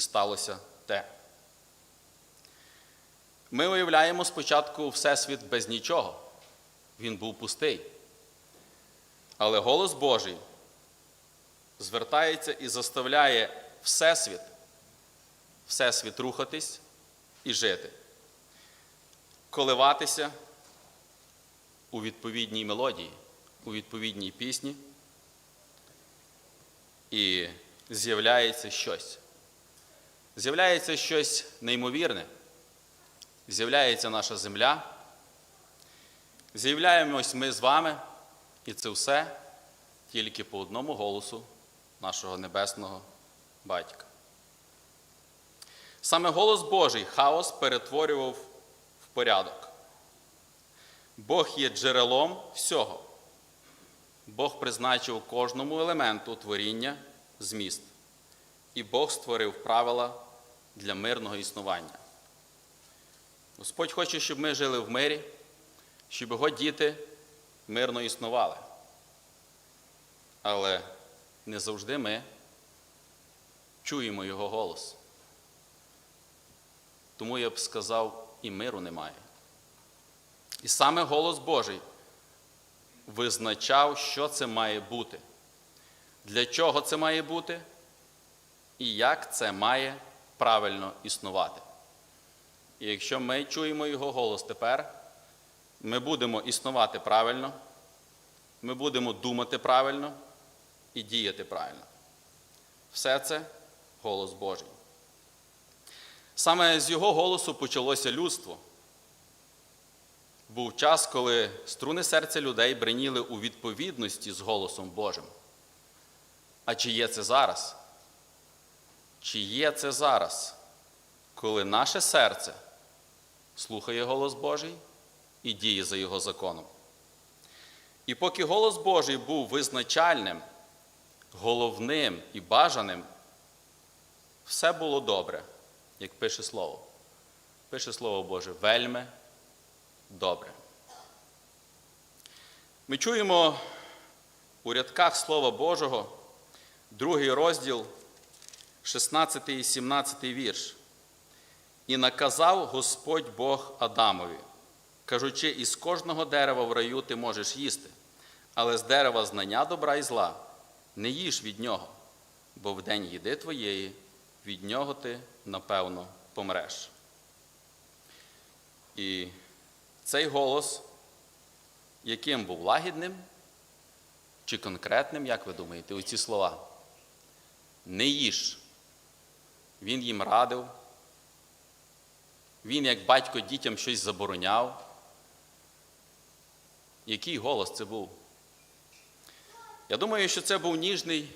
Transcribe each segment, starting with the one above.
і сталося те. Ми уявляємо спочатку Всесвіт без нічого. Він був пустий. Але голос Божий звертається і заставляє Всесвіт, Всесвіт рухатись і жити, коливатися у відповідній мелодії, у відповідній пісні, і з'являється щось. З'являється щось неймовірне. З'являється наша земля. З'являємось ми з вами, і це все тільки по одному голосу нашого небесного батька. Саме голос Божий хаос перетворював в порядок. Бог є джерелом всього. Бог призначив кожному елементу творіння зміст. І Бог створив правила для мирного існування. Господь хоче, щоб ми жили в мирі, щоб його діти мирно існували. Але не завжди ми чуємо Його голос. Тому я б сказав, і миру немає. І саме голос Божий визначав, що це має бути, для чого це має бути, і як це має правильно існувати. І якщо ми чуємо Його голос тепер, ми будемо існувати правильно, ми будемо думати правильно і діяти правильно. Все це голос Божий. Саме з його голосу почалося людство. Був час, коли струни серця людей бриніли у відповідності з голосом Божим. А чи є це зараз? Чи є це зараз, коли наше серце слухає голос Божий і діє за Його законом? І поки голос Божий був визначальним, головним і бажаним, все було добре, як пише Слово. Пише Слово Боже, вельми добре. Ми чуємо у рядках Слова Божого, другий розділ, 16 і 17 вірш. І наказав Господь Бог Адамові, кажучи, із кожного дерева в раю ти можеш їсти, але з дерева знання добра і зла не їж від нього, бо в день їди твоєї від нього ти, напевно, помреш. І цей голос, яким був лагідним чи конкретним, як ви думаєте, оці слова? Не їж. Він їм радив. Він, як батько, дітям щось забороняв. Який голос це був? Я думаю, що це був ніжний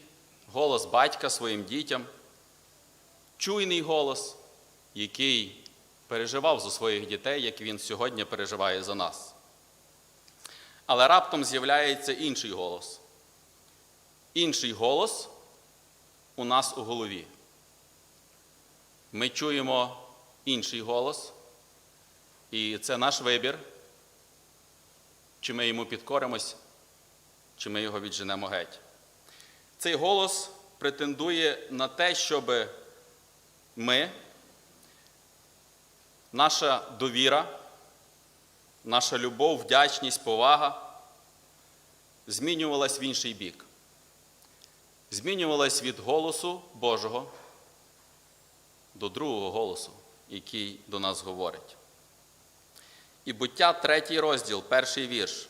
голос батька своїм дітям, чуйний голос, який переживав за своїх дітей, як він сьогодні переживає за нас. Але раптом з'являється інший голос. Інший голос у нас у голові. Ми чуємо інший голос, і це наш вибір, чи ми йому підкоримось, чи ми його відженемо геть. Цей голос претендує на те, щоб ми, наша довіра, наша любов, вдячність, повага змінювалась в інший бік. Змінювалась від голосу Божого до другого голосу, який до нас говорить. І буття, третій розділ, перший вірш.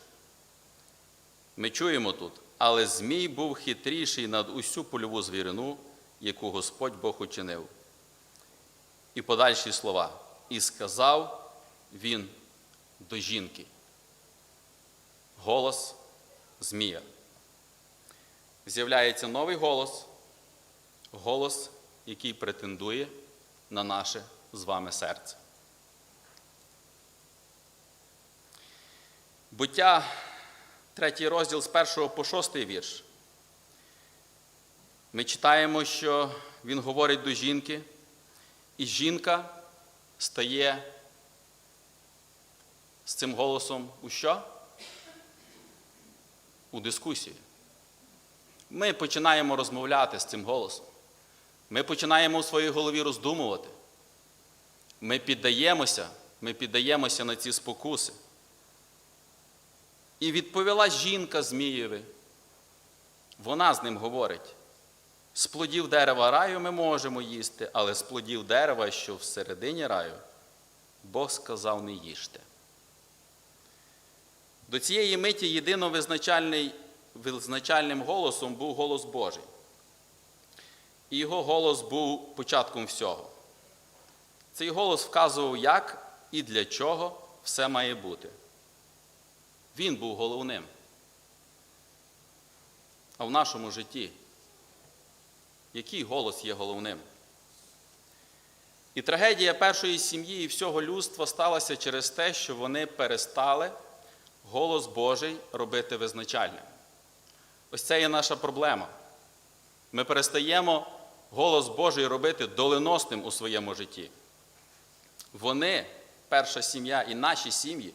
Ми чуємо тут, але Змій був хитріший над усю польову звірину, яку Господь Бог учинив. І подальші слова. І сказав він до жінки. Голос Змія. З'являється новий голос, голос, який претендує на наше з вами серце. Буття, третій розділ з першого по шостий вірш. Ми читаємо, що він говорить до жінки, і жінка стає з цим голосом у що? У дискусію. Ми починаємо розмовляти з цим голосом. Ми починаємо у своїй голові роздумувати. Ми піддаємося, ми піддаємося на ці спокуси. І відповіла жінка Змієві. Вона з ним говорить: з плодів дерева раю ми можемо їсти, але з плодів дерева, що всередині раю, Бог сказав не їжте. До цієї миті єдино визначальним голосом був голос Божий. І його голос був початком всього. Цей голос вказував, як і для чого все має бути. Він був головним. А в нашому житті, який голос є головним? І трагедія першої сім'ї і всього людства сталася через те, що вони перестали голос Божий робити визначальним. Ось це є наша проблема. Ми перестаємо голос Божий робити доленосним у своєму житті. Вони, перша сім'я і наші сім'ї,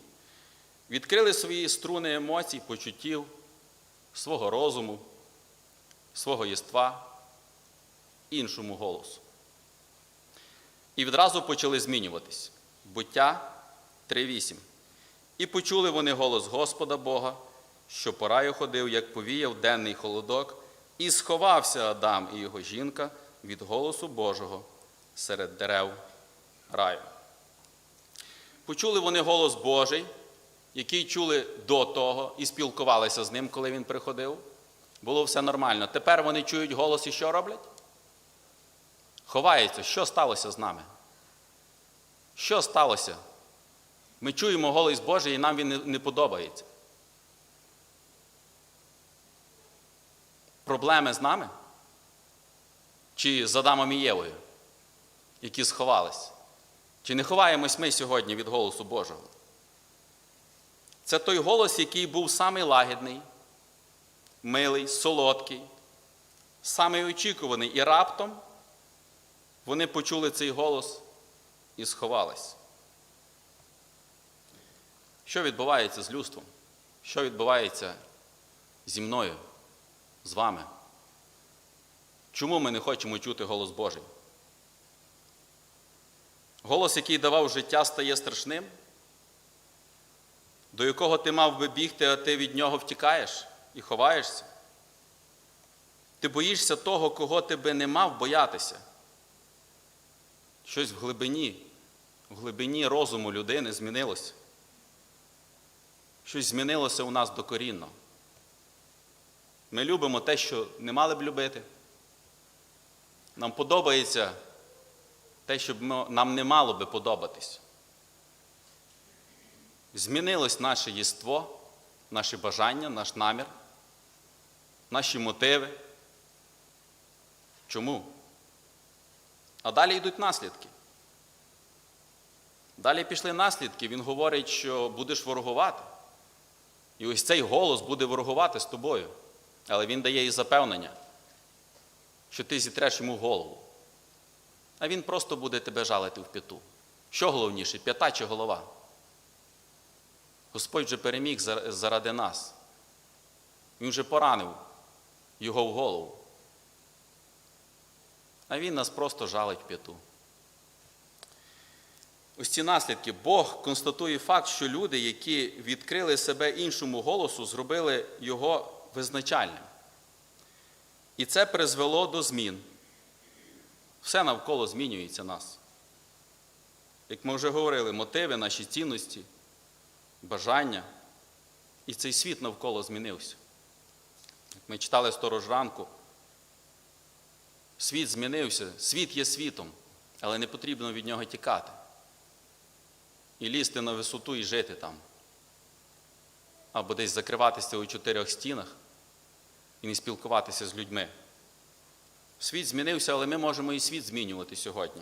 відкрили свої струни емоцій, почуттів, свого розуму, свого єства іншому голосу. І відразу почали змінюватись. Буття 3.8. І почули вони голос Господа Бога, що по раю ходив, як повіяв денний холодок, і сховався Адам і його жінка від голосу Божого серед дерев раю. Почули вони голос Божий, який чули до того і спілкувалися з ним, коли він приходив. Було все нормально. Тепер вони чують голос і що роблять? Ховаються. Що сталося з нами? Що сталося? Ми чуємо голос Божий і нам він не, подобається. Проблеми з нами? Чи з Адамом і Євою, які сховались? Чи не ховаємось ми сьогодні від голосу Божого? Це той голос, який був самий лагідний, милий, солодкий, самий очікуваний. І раптом вони почули цей голос і сховались. Що відбувається з людством? Що відбувається зі мною, з вами? Чому ми не хочемо чути голос Божий? Голос, який давав життя, стає страшним, до якого ти мав би бігти, а ти від нього втікаєш і ховаєшся. Ти боїшся того, кого ти би не мав боятися. Щось в глибині, в глибині розуму людини змінилося. Щось змінилося у нас докорінно. Ми любимо те, що не мали б любити. Нам подобається те, що нам не мало би подобатись. Змінилось наше єство, наші бажання, наш намір, наші мотиви. Чому? А далі йдуть наслідки. Далі пішли наслідки. Він говорить, що будеш ворогувати. І ось цей голос буде ворогувати з тобою. Але він дає і запевнення, що ти зітреш йому голову. А він просто буде тебе жалити в п'яту. Що головніше, п'ята чи голова? Господь вже переміг заради нас. Він вже поранив його в голову. А він нас просто жалить в п'яту. Ось ці наслідки. Бог констатує факт, що люди, які відкрили себе іншому голосу, зробили його визначальним. І це призвело до змін. Все навколо змінюється нас. Як ми вже говорили, мотиви, наші цінності, бажання. І цей світ навколо змінився. Як ми читали сторож ранку, світ змінився, світ є світом, але не потрібно від нього тікати. І лізти на висоту і жити там. Або десь закриватися у чотирьох стінах і не спілкуватися з людьми. Світ змінився, але ми можемо і світ змінювати сьогодні.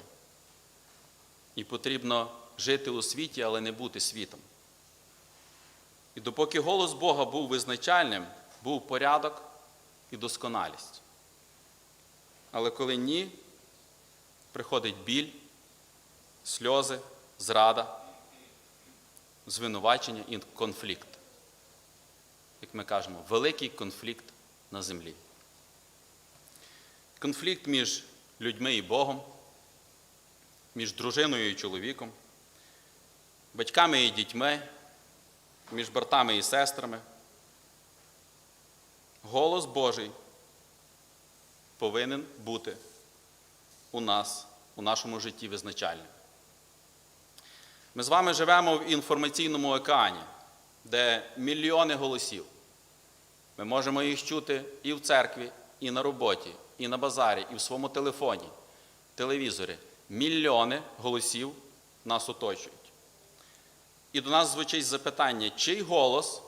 І потрібно жити у світі, але не бути світом. І допоки голос Бога був визначальним, був порядок і досконалість. Але коли ні, приходить біль, сльози, зрада, звинувачення і конфлікт. Як ми кажемо, великий конфлікт на землі. Конфлікт між людьми і Богом, між дружиною і чоловіком, батьками і дітьми, між братами і сестрами. Голос Божий повинен бути у нас, у нашому житті визначальним. Ми з вами живемо в інформаційному океані, де мільйони голосів. Ми можемо їх чути і в церкві, і на роботі, і на базарі, і в своєму телефоні, телевізорі. Мільйони голосів нас оточують. І до нас звучить запитання, чий голос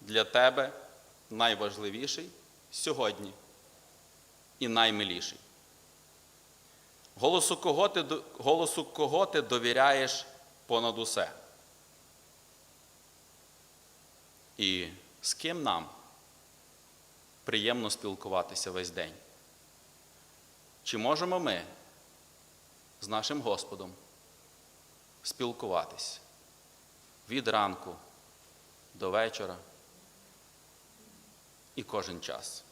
для тебе найважливіший сьогодні і наймиліший? Голосу кого ти, голосу кого ти довіряєш понад усе? І з ким нам приємно спілкуватися весь день? Чи можемо ми з нашим Господом спілкуватись від ранку до вечора і кожен час?